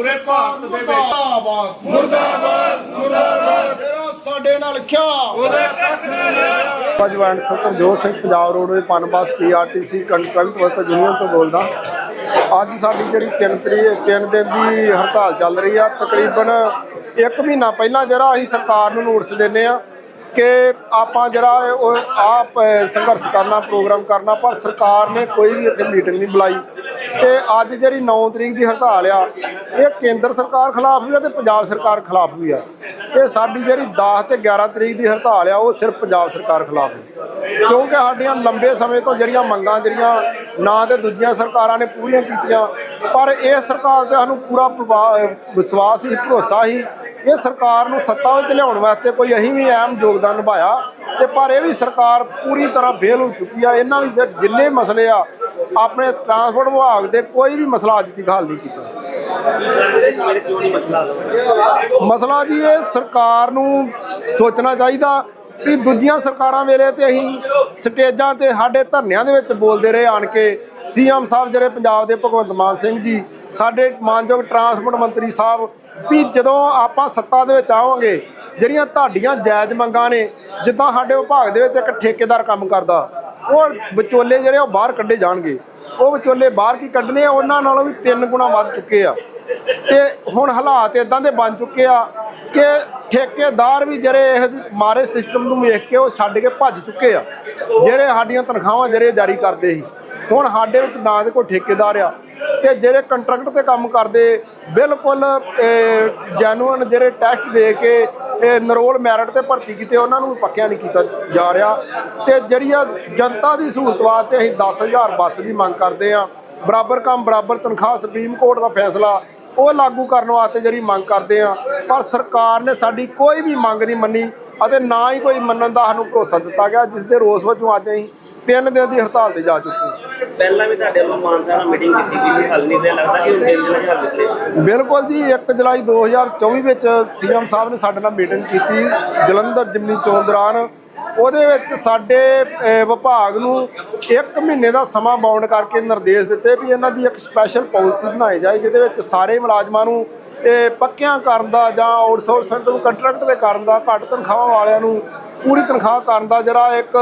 ਪੂਰੇ ਭਾਰਤ ਦੇ ਵਿੱਚ। ਮੁਰਦਾਬਾਦ। ਮੁਰਦਾਬਾਦ ਮੁਰਦਾਬਾਦ। ਤੇਰਾ ਸਾਡੇ ਨਾਲ ਕਿਆ ਜਵਾਨ Satarjot Singh Punjab roadway PUNBUS PRTC contract worker union ਤੋਂ ਬੋਲਦਾ ਅੱਜ ਸਾਡੀ ਜਿਹੜੀ 3 ਤਰੀਕ 3 ਦਿਨ ਦੀ ਹੜਤਾਲ ਚੱਲ ਰਹੀ ਆ। ਤਕਰੀਬਨ 1 ਮਹੀਨਾ ਪਹਿਲਾਂ ਜਿਹੜਾ ਅਸੀਂ ਸਰਕਾਰ ਨੂੰ ਨੋਟਿਸ ਦਿੰਨੇ ਆ ਕਿ ਆਪਾਂ ਜਿਹੜਾ ਉਹ ਆਪ ਸੰਘਰਸ਼ ਕਰਨਾ ਪ੍ਰੋਗਰਾਮ ਕਰਨਾ ਪਰ ਸਰਕਾਰ ਨੇ ਕੋਈ ਵੀ ਇੱਥੇ ਮੀਟਿੰਗ ਨਹੀਂ ਬੁਲਾਈ। ਤੇ ਅੱਜ ਜਿਹੜੀ 9 ਤਰੀਕ ਦੀ ਹੜਤਾਲ ਆ, ਇਹ ਕੇਂਦਰ ਸਰਕਾਰ ਖਿਲਾਫ ਵੀ ਆ ਤੇ ਪੰਜਾਬ ਸਰਕਾਰ ਖਿਲਾਫ ਵੀ ਆ। ਤੇ ਸਾਡੀ ਜਿਹੜੀ 10 ਤੇ 11 ਤਰੀਕ ਦੀ ਹੜਤਾਲ ਆ, ਉਹ ਸਿਰਫ ਪੰਜਾਬ ਸਰਕਾਰ ਖਿਲਾਫ ਕਿਉਂਕਿ ਸਾਡੀਆਂ ਲੰਬੇ ਸਮੇਂ ਤੋਂ ਜਿਹੜੀਆਂ ਮੰਗਾਂ ਜਿਹੜੀਆਂ ਨਾ ਤੇ ਦੂਜੀਆਂ ਸਰਕਾਰਾਂ ਨੇ ਪੂਰੀਆਂ ਕੀਤੀਆਂ, ਪਰ ਇਹ ਸਰਕਾਰ ਤੇ ਸਾਨੂੰ ਪੂਰਾ ਵਿਸ਼ਵਾਸ ਹੀ, ਭਰੋਸਾ ਹੀ, ਇਹ ਸਰਕਾਰ ਨੂੰ ਸੱਤਾ ਵਿੱਚ ਲਿਆਉਣ ਵਾਸਤੇ ਕੋਈ ਅਸੀਂ ਵੀ ਅਹਿਮ ਯੋਗਦਾਨ ਨਿਭਾਇਆ। ਤੇ ਪਰ ਇਹ ਵੀ ਸਰਕਾਰ ਪੂਰੀ ਤਰ੍ਹਾਂ ਫੇਲ ਹੋ ਚੁੱਕੀ ਆ। ਇਹਨਾਂ ਵੀ ਜਿੰਨੇ ਮਸਲੇ ਆ, ਆਪਣੇ ਟਰਾਂਸਪੋਰਟ ਵਿਭਾਗ ਦੇ ਕੋਈ ਵੀ ਮਸਲਾ ਅੱਜ ਤੱਕ ਹੱਲ ਨਹੀਂ ਕੀਤਾ। ਮਸਲਾ ਜੀ ਇਹ ਸਰਕਾਰ ਨੂੰ ਸੋਚਣਾ ਚਾਹੀਦਾ ਵੀ ਦੂਜੀਆਂ ਸਰਕਾਰਾਂ ਵੇਲੇ ਤੇ ਅਸੀਂ ਸਟੇਜਾਂ ਤੇ ਸਾਡੇ ਧਰਨਿਆਂ ਦੇ ਵਿੱਚ ਬੋਲਦੇ ਰਹੇ ਆਣ ਕੇ। ਸੀਐਮ ਸਾਹਿਬ ਜਿਹੜੇ ਪੰਜਾਬ ਦੇ ਭਗਵੰਤ ਮਾਨ ਸਿੰਘ ਜੀ, ਸਾਡੇ ਮਾਨਯੋਗ ਟਰਾਂਸਪੋਰਟ ਮੰਤਰੀ ਸਾਹਿਬ ਵੀ ਜਦੋਂ ਆਪਾਂ ਸੱਤਾ ਦੇ ਵਿੱਚ ਆਵਾਂਗੇ, ਜਿਹੜੀਆਂ ਤੁਹਾਡੀਆਂ ਜਾਇਜ਼ ਮੰਗਾਂ ਨੇ ਜਿੱਦਾਂ ਸਾਡੇ ਵਿਭਾਗ ਦੇ ਵਿੱਚ ਇੱਕ ਠੇਕੇਦਾਰ ਕੰਮ ਕਰਦਾ, ਉਹ ਵਿਚੋਲੇ ਜਿਹੜੇ ਉਹ ਬਾਹਰ ਕੱਢੇ ਜਾਣਗੇ। ਉਹ ਵਿਚੋਲੇ ਬਾਹਰ ਕੀ ਕੱਢਨੇ ਆ? ਉਹਨਾਂ ਨਾਲੋਂ ਵੀ ਤਿੰਨ ਗੁਣਾ ਵੱਧ ਚੁੱਕੇ ਆ। ਤੇ ਹੁਣ ਹਾਲਾਤ ਇਦਾਂ ਦੇ ਬਣ ਚੁੱਕੇ ਆ ਕਿ ਠੇਕੇਦਾਰ ਵੀ ਜਿਹੜੇ ਇਹ ਮਾਰੇ ਸਿਸਟਮ ਨੂੰ ਵੇਖ ਕੇ ਉਹ ਛੱਡ ਕੇ ਭੱਜ ਚੁੱਕੇ ਆ। ਜਿਹੜੇ ਸਾਡੀਆਂ ਤਨਖਾਹਾਂ ਜਿਹੜੇ ਜਾਰੀ ਕਰਦੇ ਸੀ। ਹੁਣ ਸਾਡੇ ਵਿੱਚ ਨਾ ਦੇ ਕੋਈ ਠੇਕੇਦਾਰ ਆ। ਤੇ ਜਿਹੜੇ ਕੰਟਰੈਕਟ ਤੇ ਕੰਮ ਕਰਦੇ, ਬਿਲਕੁਲ ਜੈਨੂਅਨ ਜਿਹੜੇ ਟੈਸਟ ਦੇ ਕੇ ਇਹ ਨਰੋਲ ਮੈਰਿਟ ਤੇ ਭਰਤੀ ਕੀਤੇ, ਉਹਨਾਂ ਨੂੰ ਪੱਕਿਆ ਨਹੀਂ ਕੀਤਾ ਜਾ ਰਿਹਾ। ਤੇ ਜਿਹੜੀ ਆ ਜਨਤਾ ਦੀ ਸਹੂਲਤ ਵਾਸਤੇ ਅਸੀਂ 10000 ਬੱਸ ਦੀ ਮੰਗ ਕਰਦੇ ਆ ਬਰਾਬਰ ਕੰਮ, ਬਰਾਬਰ ਤਨਖਾਹ, ਸੁਪਰੀਮ ਕੋਰਟ ਦਾ ਫੈਸਲਾ, ਉਹ ਲਾਗੂ ਕਰਨ ਵਾਸਤੇ ਜਿਹੜੀ ਮੰਗ ਕਰਦੇ ਆ ਪਰ ਸਰਕਾਰ ਨੇ ਸਾਡੀ ਕੋਈ ਵੀ ਮੰਗ ਨਹੀਂ ਮੰਨੀ ਅਤੇ ਨਾ ਹੀ ਕੋਈ ਮੰਨਣ ਦਾ ਸਾਨੂੰ ਭਰੋਸਾ ਦਿੱਤਾ ਗਿਆ, ਜਿਸ ਦੇ ਰੋਸ ਵਜੋਂ ਅੱਜ ਅਸੀਂ ਤਿੰਨ ਦਿਨ ਦੀ ਹੜਤਾਲ ਤੇ ਜਾ ਚੁੱਕੇ ਪਹਿਲਾਂ ਵੀ ਤੁਹਾਡੇ ਵੱਲੋਂ ਮਾਨ ਸਾਹਿਬ ਨਾਲ ਮੀਟਿੰਗ ਕੀਤੀ ਗਈ ਸੀ, ਹੱਲ ਨਹੀਂ ਤੇ ਲੱਗਦਾ ਕਿ ਹੁਣ ਤਿੰਨ ਦਿਨਾਂ 'ਚ ਹੱਲ ਨਿਕਲੇ ਬਿਲਕੁਲ ਜੀ 1 ਜੁਲਾਈ 2024 ਵਿੱਚ ਸੀਐਮ ਸਾਹਿਬ ਨੇ ਸਾਡੇ ਨਾਲ ਮੀਟਿੰਗ ਕੀਤੀ, ਜਲੰਧਰ ਜਿਮਨੀ ਚੋਣ ਦੌਰਾਨ। ਉਹਦੇ ਵਿੱਚ ਸਾਡੇ ਵਿਭਾਗ ਨੂੰ 1 ਮਹੀਨੇ ਦਾ ਸਮਾਂ ਬਾਉਂਡ ਕਰਕੇ ਨਿਰਦੇਸ਼ ਦਿੱਤੇ ਵੀ ਇਹਨਾਂ ਦੀ ਇੱਕ ਸਪੈਸ਼ਲ ਪਾਲਿਸੀ ਬਣਾਈ ਜਾਏ, ਜਿਹਦੇ ਵਿੱਚ ਸਾਰੇ ਮੁਲਾਜ਼ਮਾਂ ਨੂੰ, ਇਹ ਪੱਕਿਆਂ ਕਰਨ ਦਾ ਜਾਂ ਆਊਟਸੋਰਸਿੰਗ ਨੂੰ ਕੰਟਰੈਕਟ ਤੇ ਕਰਨ ਦਾ, ਘੱਟ ਤਨਖਾਹਾਂ ਵਾਲਿਆਂ ਨੂੰ ਪੂਰੀ ਤਨਖਾਹ ਕਰਨ ਦਾ ਜਿਹੜਾ ਇੱਕ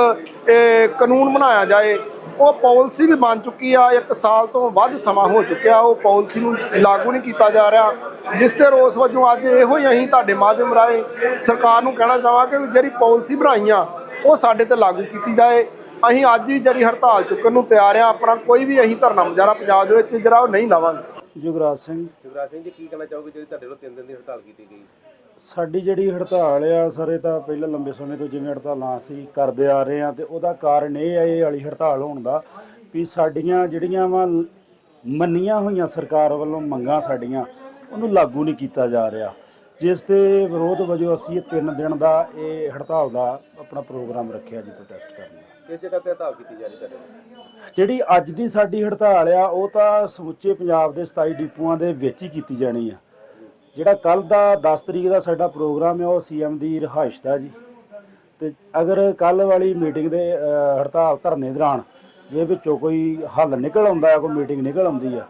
ਇਹ, ਕਾਨੂੰਨ ਬਣਾਇਆ ਜਾਏ ਉਹ ਪਾਲਿਸੀ ਵੀ ਬਣ ਚੁੱਕੀ ਆ ਇੱਕ ਸਾਲ ਤੋਂ ਵੱਧ ਸਮਾਂ ਹੋ ਚੁੱਕਿਆ ਉਹ ਪਾਲਿਸੀ ਨੂੰ ਲਾਗੂ ਨਹੀਂ ਕੀਤਾ ਜਾ ਰਿਹਾ। ਜਿਸ ਦੇ ਰੋਸ ਵਜੋਂ ਅੱਜ ਇਹੋ ਹੀ ਅਸੀਂ ਤੁਹਾਡੇ ਮਾਧਿਅਮ ਰਾਹੀਂ ਸਰਕਾਰ ਨੂੰ ਕਹਿਣਾ ਚਾਹਾਂਗੇ ਵੀ ਜਿਹੜੀ ਪਾਲਿਸੀ ਬਣਾਈਆਂ ਉਹ ਸਾਡੇ ਤੇ ਲਾਗੂ ਕੀਤੀ ਜਾਏ। ਅਸੀਂ ਅੱਜ ਵੀ ਜਿਹੜੀ ਹੜਤਾਲ ਚੁੱਕਣ ਨੂੰ ਤਿਆਰ ਆ ਆਪਣਾ ਕੋਈ ਵੀ ਅਸੀਂ ਧਰਨਾ ਮੁਜ਼ਾਹਰਾ ਪੰਜਾਬ ਦੇ ਵਿੱਚ ਜਿਹੜਾ ਉਹ ਨਹੀਂ ਲਾਵਾਂਗੇ। ਜੁਗਰਾਜ ਸਿੰਘ। ਯੁਵਰਾਜ ਸਿੰਘ ਜੀ ਕੀ ਕਹਿਣਾ ਚਾਹੋਗੇ ਜਿਹੜੀ ਤੁਹਾਡੇ ਵੱਲੋਂ ਤਿੰਨ ਦਿਨ ਦੀ ਹੜਤਾਲ ਕੀਤੀ ਗਈ? ਸਾਡੀ ਜਿਹੜੀ ਹੜਤਾਲ ਆ ਸਾਰੇ ਤਾਂ ਪਹਿਲਾਂ ਲੰਬੇ ਸਮੇਂ ਤੋਂ ਜਿਵੇਂ ਹੜਤਾਲਾਂ ਅਸੀਂ ਕਰਦੇ ਆ ਰਹੇ ਆ ਤੇ ਉਹਦਾ ਕਾਰਨ ਇਹ ਆ ਇਹ ਵਾਲੀ ਹੜਤਾਲ ਹੋਣ ਦਾ ਵੀ ਸਾਡੀਆਂ ਜਿਹੜੀਆਂ ਵਾ ਮੰਨੀਆਂ ਹੋਈਆਂ ਸਰਕਾਰ ਵੱਲੋਂ ਮੰਗਾਂ ਸਾਡੀਆਂ ਉਹਨੂੰ ਲਾਗੂ ਨਹੀਂ ਕੀਤਾ ਜਾ ਰਿਹਾ। ਜਿਸ ਦੇ ਵਿਰੋਧ ਵਜੋਂ ਅਸੀਂ ਇਹ ਤਿੰਨ ਦਿਨ ਦਾ ਇਹ ਹੜਤਾਲ ਦਾ ਆਪਣਾ ਪ੍ਰੋਗਰਾਮ ਰੱਖਿਆ ਜੀ ਪ੍ਰੋਟੈਸਟ ਕਰਨ ਦਾ। ਕਿਸ ਜਗ੍ਹਾ ਤੇ ਹੜਤਾਲ ਕੀਤੀ ਜਾ ਰਹੀ ਤੁਹਾਡੇ ਵੱਲੋਂ? ਜਿਹੜੀ ਅੱਜ ਦੀ ਸਾਡੀ ਹੜਤਾਲ ਆ ਉਹ ਤਾਂ ਸਮੁੱਚੇ ਪੰਜਾਬ ਦੇ 27 ਡਿਪੂਆਂ ਦੇ ਵਿੱਚ ਹੀ ਕੀਤੀ ਜਾਣੀ ਆ। ਜਿਹੜਾ ਕੱਲ ਦਾ 10 ਤਰੀਕ ਦਾ ਸਾਡਾ ਪ੍ਰੋਗਰਾਮ ਹੈ, ਉਹ ਸੀਐਮ ਦੀ ਰਿਹਾਇਸ਼ ਦਾ ਜੀ। ਤੇ ਅਗਰ ਕੱਲ ਵਾਲੀ ਮੀਟਿੰਗ ਦੇ ਹੜਤਾਲ ਧਰਨੇ ਦੌਰਾਨ ਜੇ ਵਿੱਚੋਂ ਕੋਈ ਹੱਲ ਨਿਕਲ ਆਉਂਦਾ ਹੈ, ਕੋਈ ਮੀਟਿੰਗ ਨਿਕਲ ਆਉਂਦੀ ਆ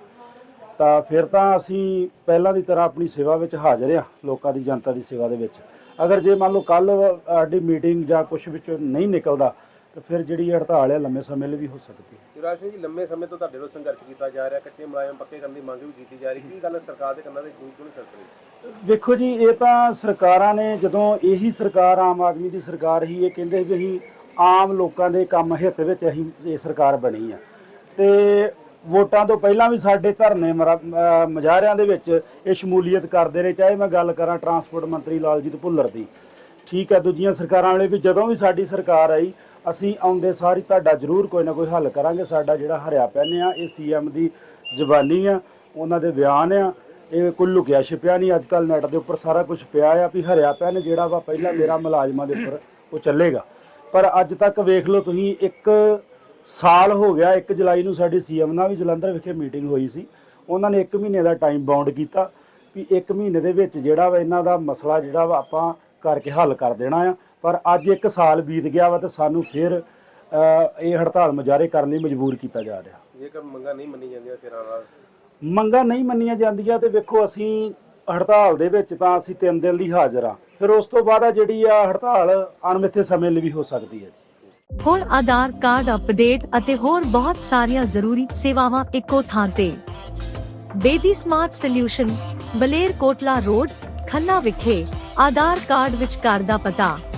ਤਾਂ ਫਿਰ ਤਾਂ ਅਸੀਂ ਪਹਿਲਾਂ ਦੀ ਤਰ੍ਹਾਂ ਆਪਣੀ ਸੇਵਾ ਵਿੱਚ ਹਾਜ਼ਰ ਆ ਲੋਕਾਂ ਦੀ, ਜਨਤਾ ਦੀ ਸੇਵਾ ਦੇ ਵਿੱਚ। ਅਗਰ ਜੇ ਮੰਨ ਲਓ ਕੱਲ ਸਾਡੀ ਮੀਟਿੰਗ ਜਾਂ ਕੁਝ ਵਿੱਚੋਂ ਨਹੀਂ ਨਿਕਲਦਾ ਤਾਂ ਫਿਰ ਜਿਹੜੀ ਹੜਤਾਲ ਹੈ ਲੰਮੇ ਸਮੇਂ ਲਈ ਵੀ ਹੋ ਸਕਦੀ ਹੈ। ਯੁਵਰਾਜ ਸਿੰਘ ਜੀ ਲੰਮੇ ਸਮੇਂ ਤੋਂ ਤੁਹਾਡੇ ਵੱਲੋਂ ਸੰਘਰਸ਼ ਕੀਤਾ ਜਾ ਰਿਹਾ ਕੱਚੇ ਮੁਲਾਜ਼ਮ ਪੱਕੇ ਕਰਨ ਦੀ ਮੰਗ ਵੀ ਕੀਤੀ ਜਾ ਰਹੀ ਕੀ ਗੱਲ ਸਰਕਾਰ ਦੇ ਕੰਨਾਂ ਤੇ ਕਿਉਂ ਕਿਉਂ ਨਹੀਂ ਸਰਕ ਰਹੀ? ਵੇਖੋ ਜੀ ਇਹ ਤਾਂ ਸਰਕਾਰਾਂ ਨੇ ਜਦੋਂ ਇਹੀ ਸਰਕਾਰ ਆਮ ਆਦਮੀ ਦੀ ਸਰਕਾਰ ਹੀ ਇਹ ਕਹਿੰਦੇ ਵੀ ਅਸੀਂ ਆਮ ਲੋਕਾਂ ਦੇ ਕੰਮ ਹਿੱਤ ਵਿੱਚ ਅਸੀਂ ਇਹ ਸਰਕਾਰ ਬਣੀ ਆ। ਤੇ ਵੋਟਾਂ ਤੋਂ ਪਹਿਲਾਂ ਵੀ ਸਾਡੇ ਧਰਨੇ ਮੁਜ਼ਾਹਰਿਆਂ ਦੇ ਵਿੱਚ ਇਹ ਸ਼ਮੂਲੀਅਤ ਕਰਦੇ ਰਹੇ ਚਾਹੇ ਮੈਂ ਗੱਲ ਕਰਾਂ ਟਰਾਂਸਪੋਰਟ ਮੰਤਰੀ ਲਾਲਜੀਤ ਭੁੱਲਰ ਦੀ। ਠੀਕ ਹੈ ਦੂਜੀਆਂ ਸਰਕਾਰਾਂ ਵਾਲੇ ਵੀ ਜਦੋਂ ਵੀ ਸਾਡੀ ਸਰਕਾਰ ਆਈ ਅਸੀਂ ਆਉਂਦੇ ਸਾਰੀ ਤੁਹਾਡਾ ਜ਼ਰੂਰ ਕੋਈ ਨਾ ਕੋਈ ਹੱਲ ਕਰਾਂਗੇ। ਸਾਡਾ ਜਿਹੜਾ ਹਰਿਆ ਪੈਨੇ ਆ, ਇਹ ਸੀਐਮ ਦੀ ਜ਼ਬਾਨੀ ਆ, ਉਹਨਾਂ ਦੇ ਬਿਆਨ ਆ। ਇਹ ਕੋਈ ਲੁਕਿਆ ਛਿਪਿਆ ਨਹੀਂ। ਅੱਜ ਕੱਲ ਨੈਟ ਦੇ ਉੱਪਰ ਸਾਰਾ ਕੁਝ ਪਿਆ ਆ ਵੀ ਹਰਿਆ ਪੈਨ ਜਿਹੜਾ ਵਾ ਪਹਿਲਾਂ ਮੇਰਾ ਮੁਲਾਜ਼ਮਾਂ ਦੇ ਉੱਪਰ ਉਹ ਚੱਲੇਗਾ। ਪਰ ਅੱਜ ਤੱਕ ਵੇਖ ਲਓ ਤੁਸੀਂ, ਇੱਕ ਸਾਲ ਹੋ ਗਿਆ 1 ਜੁਲਾਈ ਨੂੰ ਸਾਡੀ ਸੀਐਮ ਨਾਲ ਵੀ ਜਲੰਧਰ ਵਿਖੇ ਮੀਟਿੰਗ ਹੋਈ ਸੀ। ਉਹਨਾਂ ਨੇ 1 ਮਹੀਨੇ ਦਾ ਟਾਈਮ ਬਾਉਂਡ ਕੀਤਾ ਵੀ 1 ਮਹੀਨੇ ਦੇ ਵਿੱਚ ਜਿਹੜਾ ਵਾ ਇਹਨਾਂ ਦਾ ਮਸਲਾ ਜਿਹੜਾ ਵਾ ਆਪਾਂ ਕਰਕੇ ਹੱਲ ਕਰ ਦੇਣਾ ਆ। ਪਰ ਅੱਜ 1 ਸਾਲ ਬੀਤ ਗਿਆ ਵਾ ਤੇ ਸਾਨੂੰ ਫਿਰ ਇਹ ਹੜਤਾਲ ਮੁਜ਼ਾਹਰੇ ਕਰਨ ਲਈ ਮਜਬੂਰ ਕੀਤਾ ਜਾ ਰਿਹਾ। ਜੇਕਰ ਮੰਗਾਂ ਨਹੀਂ ਮੰਨੀ ਜਾਂਦੀਆਂ ਫਿਰ ਨਾਲ? ਮੰਗਾਂ ਨਹੀਂ ਮੰਨੀਆਂ ਜਾਂਦੀਆਂ ਤੇ ਵੇਖੋ ਅਸੀਂ ਹੜਤਾਲ ਦੇ ਵਿੱਚ ਤਾਂ ਅਸੀਂ ਤਿੰਨ ਦਿਨ ਲਈ ਹਾਜ਼ਰ ਆ ਫਿਰ ਉਸ ਤੋਂ ਬਾਅਦ ਆ ਜਿਹੜੀ ਆ ਹੜਤਾਲ ਅਣਮਿੱਥੇ ਸਮੇਂ ਲਈ ਵੀ ਹੋ ਸਕਦੀ ਹੈ ਹੁਣ ਆਧਾਰ ਕਾਰਡ ਅਪਡੇਟ ਅਤੇ ਹੋਰ ਬਹੁਤ ਸਾਰੀਆਂ ਜ਼ਰੂਰੀ ਸੇਵਾਵਾਂ ਇੱਕੋ ਥਾਂ ਤੇ। Bedi smart solution Baler Kotla road Khanna ਵਿਖੇ ਆਧਾਰ ਕਾਰਡ ਵਿੱਚ ਘਰ ਦਾ ਪਤਾ।